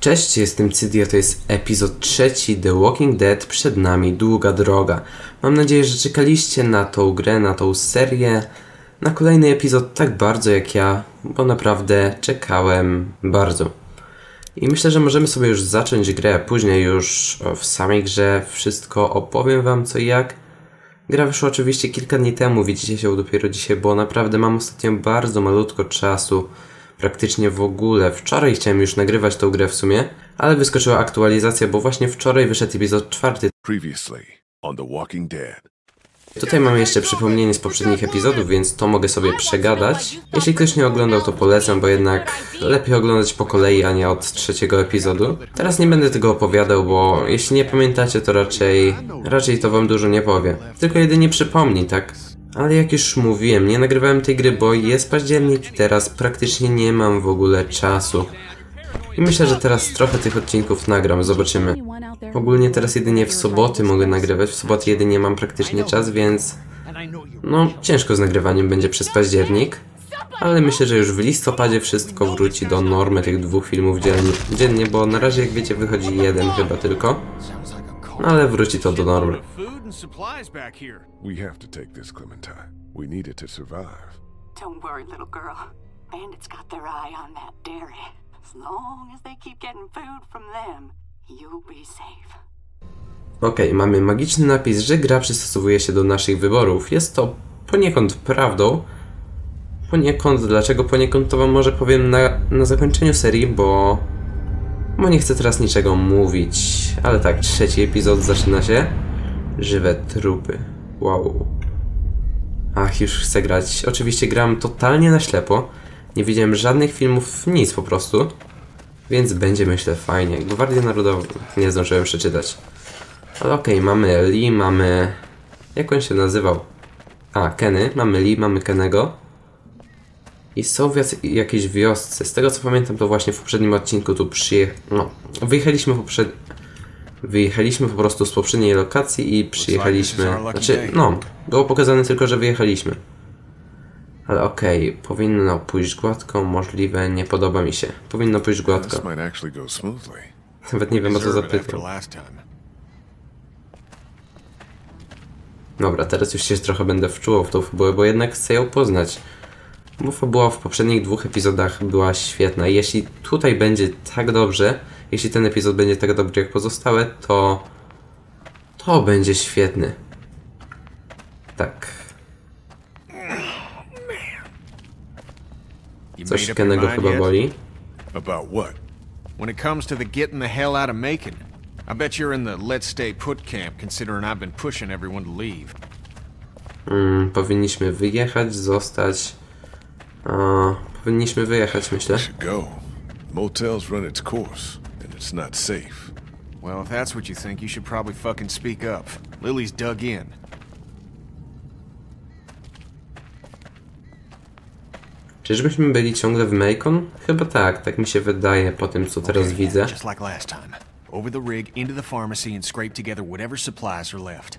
Cześć, jestem Cydia, to jest epizod trzeci The Walking Dead, przed nami długa droga. Mam nadzieję, że czekaliście na tą grę, na tą serię, na kolejny epizod tak bardzo jak ja, bo naprawdę czekałem bardzo. I myślę, że możemy sobie już zacząć grę, później już w samej grze wszystko opowiem wam co i jak. Gra wyszła oczywiście kilka dni temu, widzicie się dopiero dzisiaj, bo naprawdę mam ostatnio bardzo malutko czasu praktycznie w ogóle. Wczoraj chciałem już nagrywać tą grę w sumie, ale wyskoczyła aktualizacja, bo właśnie wczoraj wyszedł epizod czwarty. Previously on The Walking Dead. Tutaj mamy jeszcze przypomnienie z poprzednich epizodów, więc to mogę sobie przegadać. Jeśli ktoś nie oglądał, to polecam, bo jednak lepiej oglądać po kolei, a nie od trzeciego epizodu. Teraz nie będę tego opowiadał, bo jeśli nie pamiętacie, to raczej, raczej to wam dużo nie powie. Tylko jedynie przypomni, tak? Ale jak już mówiłem, nie nagrywałem tej gry, bo jest październik i teraz praktycznie nie mam w ogóle czasu. I myślę, że teraz trochę tych odcinków nagram, zobaczymy. Ogólnie teraz jedynie w soboty mogę nagrywać, w soboty jedynie mam praktycznie czas, więc... No, ciężko z nagrywaniem będzie przez październik. Ale myślę, że już w listopadzie wszystko wróci do normy tych dwóch filmów dziennie, bo na razie jak wiecie wychodzi jeden chyba tylko. Ale wróci to do normy. We have to take this, Clementine. We need it to survive. Don't worry, little girl. Bandits got their eye on that dairy. As long as they keep getting food from them, you'll be safe. Okej, mamy magiczny napis, że gra przystosowuje się do naszych wyborów. Jest to poniekąd prawdą. Poniekąd, dlaczego poniekąd to wam może powiem na, na zakończeniu serii, bo... Bo nie chcę teraz niczego mówić. Ale tak, trzeci epizod zaczyna się. Żywe trupy. Wow. Ach, już chcę grać. Oczywiście gram totalnie na ślepo. Nie widziałem żadnych filmów, nic po prostu. Więc będzie myślę fajnie. Gwardię Narodową nie zdążyłem przeczytać. Ale okej, mamy Lee, mamy... Jak on się nazywał? A, Kenny. Mamy Lee, mamy Kennego. I są w jakiejś wiosce. Z tego co pamiętam, to właśnie w poprzednim odcinku tu przyjech... No, wyjechaliśmy poprzed... Wyjechaliśmy po prostu z poprzedniej lokacji i przyjechaliśmy... Znaczy, no, było pokazane tylko, że wyjechaliśmy. Ale okej, powinno pójść gładko, możliwe, nie podoba mi się. Powinno pójść gładko. Nawet nie wiem o co time. Dobra, teraz już się trochę będę wczuwał w tą fabułę, bo jednak chcę ją poznać. Bo fabuła w poprzednich dwóch epizodach była świetna. Jeśli tutaj będzie tak dobrze, jeśli ten epizod będzie tak dobry jak pozostałe, to... To będzie świetny. Tak. Coś Kennego chyba boli. About what? When it comes to the getting the hell out of Macon, I bet you're in the let's stay put camp considering I've been pushing everyone to leave. Mm, powinniśmy wyjechać, zostać... A, powinniśmy wyjechać, myślę. Should go. Motel's run its course, and it's not safe. Well, if that's what you think, you should probably fucking speak up. Lily's dug in. Czyżbyśmy byli ciągle w Macon? Chyba tak, tak mi się wydaje po tym, co teraz Okay, widzę. Just like last time. Over the rig, into the pharmacy, and scrape together whatever supplies are left.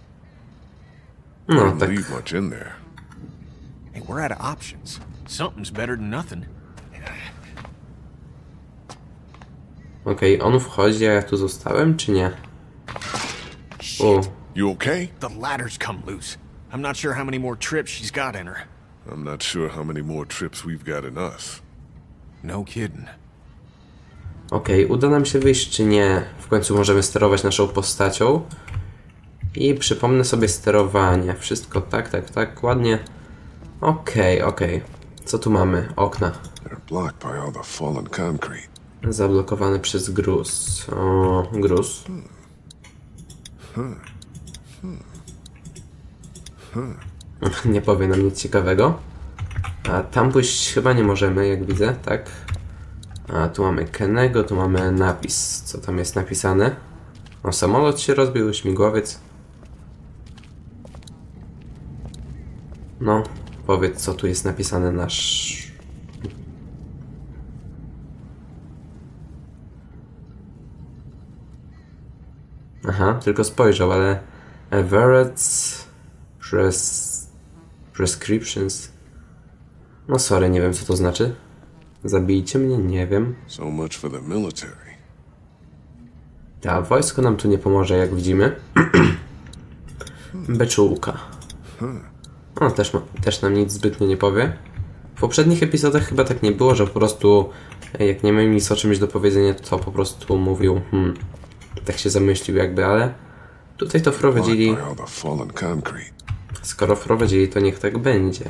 No, tak. leave much in there. Hey, we're out of options. Something's better than nothing. Okej, on wchodzi, a ja tu zostałem, czy nie? O, You okay? The ladder's come loose. I'm not sure how many more trips she's got in her. I'm not sure how many more trips we've got in us. No kidding. okej, uda nam się wyjść, czy nie? W końcu możemy sterować naszą postacią. I przypomnę sobie sterowanie. Wszystko tak, tak, tak, ładnie. Okej, okej. Co tu mamy? Okna. Zablokowane przez gruz. O, gruz. Nie powie nam nic ciekawego. A tam pójść chyba nie możemy, jak widzę, tak? A tu mamy Kenego, tu mamy napis. Co tam jest napisane? O, samolot się rozbił, śmigłowiec. No, powiedz, co tu jest napisane nasz Aha, tylko spojrzał, ale Everett's pres... prescriptions. No sorry, nie wiem co to znaczy. Zabijcie mnie? Nie wiem. So much for the military. Ta, wojsko nam tu nie pomoże, jak widzimy. Beczułka. On też, ma, też nam nic zbytnio nie powie. W poprzednich epizodach chyba tak nie było, że po prostu e, jak nie miał nic o czymś do powiedzenia, to po prostu mówił hmm, tak się zamyślił jakby, ale tutaj to wprowadzili, skoro wprowadzili, to niech tak będzie.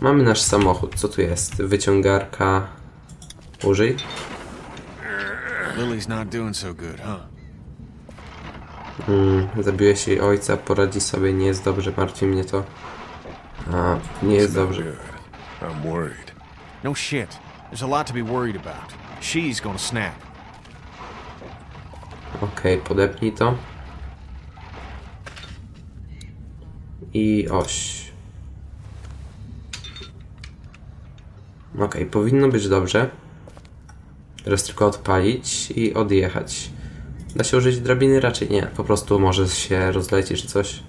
Mamy nasz samochód, co tu jest? Wyciągarka, użyj. Lily's not doing so good, huh? Mm, zabiłeś jej ojca, poradzi sobie, nie jest dobrze, martwi mnie to. A, nie jest dobrze. I'm worried. No shit. There's a lot to be worried about. She's gonna snap. Okej, podepnij to. I oś. Okej, powinno być dobrze. Teraz tylko odpalić i odjechać. Da się użyć drabiny? Raczej nie. Po prostu może się rozleci czy coś.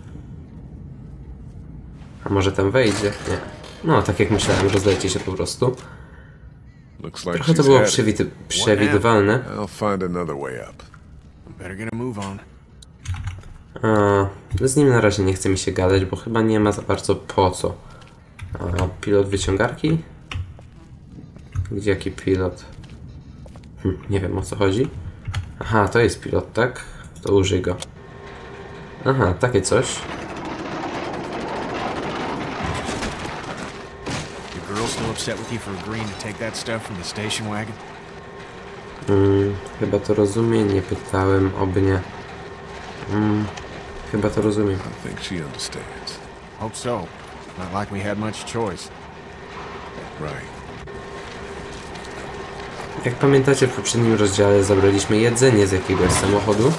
A może tam wejdzie? Nie. No, tak jak myślałem, rozleci się po prostu. Trochę to było przewid- przewidywalne. A, z nim na razie nie chce mi się gadać, bo chyba nie ma za bardzo po co. A, pilot wyciągarki? Gdzie jaki pilot? Hm, nie wiem o co chodzi. Aha, to jest pilot, tak? To użyj go. Aha, takie coś. Upset with you for agreeing to take that stuff from the station wagon? Mm, chyba to rozumie, nie pytałem, oby nie. Mm, chyba to rozumiem. I think she understands. Hope so. Not like we had much choice. Right. Jak pamiętacie, w poprzednim rozdziale zabraliśmy jedzenie z jakiegoś samochodu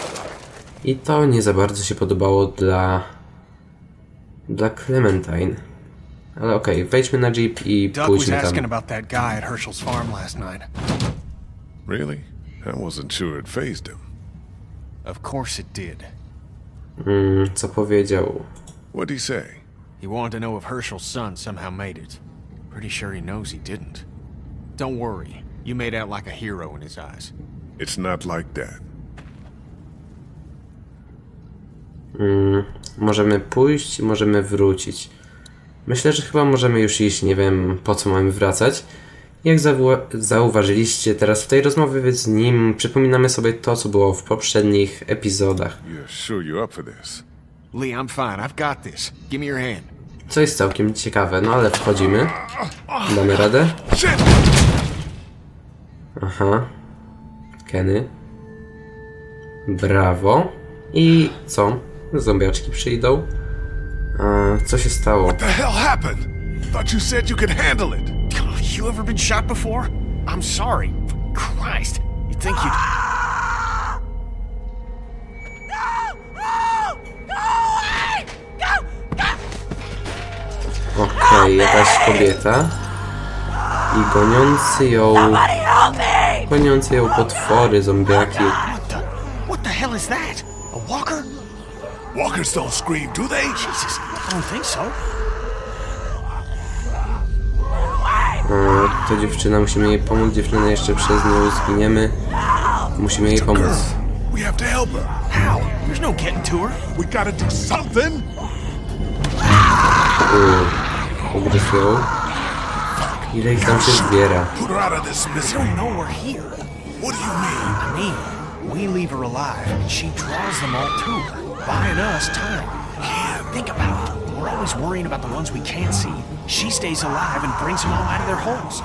i to nie za bardzo się podobało dla dla Clementine. Ale okej, wejdźmy na jeep i Duck was pójdźmy asking tam. about that guy at Herschel's farm last night. Really? I wasn't sure it phased him. Of course it did. Mm, co powiedział? What'd he say? He wanted to know if Herschel's son somehow made it. Pretty sure he knows he didn't. Don't worry. You made out like a hero in his eyes. It's not like that. Mm, możemy pójść, możemy wrócić. Myślę, że chyba możemy już iść, nie wiem po co mamy wracać. Jak zauważyliście teraz w tej rozmowie z nim, przypominamy sobie to, co było w poprzednich epizodach. Co jest całkiem ciekawe, no ale wchodzimy. Damy radę? Aha. Kenny. Brawo. I co? Zombiaczki przyjdą. A, co się stało? What the hell happened? Thought you said you could handle it. You ever been shot before? I'm sorry. Christ. You think you'd. Okej, jakaś kobieta. I goniący ją... Goniący ją potwory, zombiaki. What the? What the hell is that? A walker? Walkers don't scream, do they? Jesus, I don't think so. A, to dziewczyna, musimy jej pomóc. Dziewczyna jeszcze przez nią zginiemy. Musimy jej pomóc. We have to help her. How? There's no getting to her. We gotta do something. Ugryź ją. Ile ich tam się zbiera? Put her out of this misery. No, we're here. What do you mean? I mean, we leave her alive, and she draws them all to her, buying us time. Think about it. We're always worrying about the ones we can't see. She stays alive and brings them all out of their holes.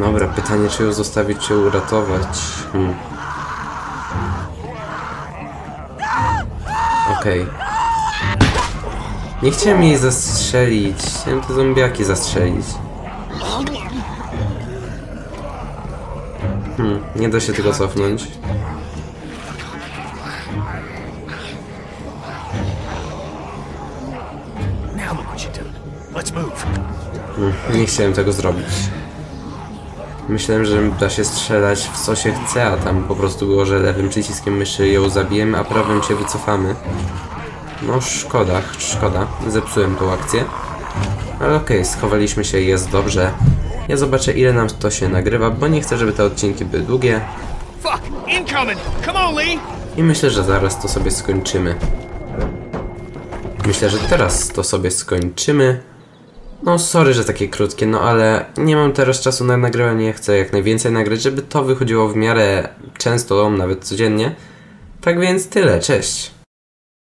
Dobra, pytanie, czy ją zostawić, czy uratować? Hmm. Okej. Nie chciałem jej zastrzelić. Chciałem te zombiaki zastrzelić. Hmm, nie da się tego cofnąć. Nie chciałem tego zrobić. Myślałem, że da się strzelać w co się chce, a tam po prostu było, że lewym przyciskiem myszy ją zabijemy, a prawym się wycofamy. No szkoda, szkoda. Zepsułem tą akcję. Ale okej, schowaliśmy się, jest dobrze. Ja zobaczę ile nam to się nagrywa, bo nie chcę, żeby te odcinki były długie. I myślę, że zaraz to sobie skończymy. Myślę, że teraz to sobie skończymy. No, sorry, że takie krótkie, no ale nie mam teraz czasu na nagrywanie. Chcę jak najwięcej nagrać, żeby to wychodziło w miarę często, nawet codziennie. Tak więc tyle, cześć.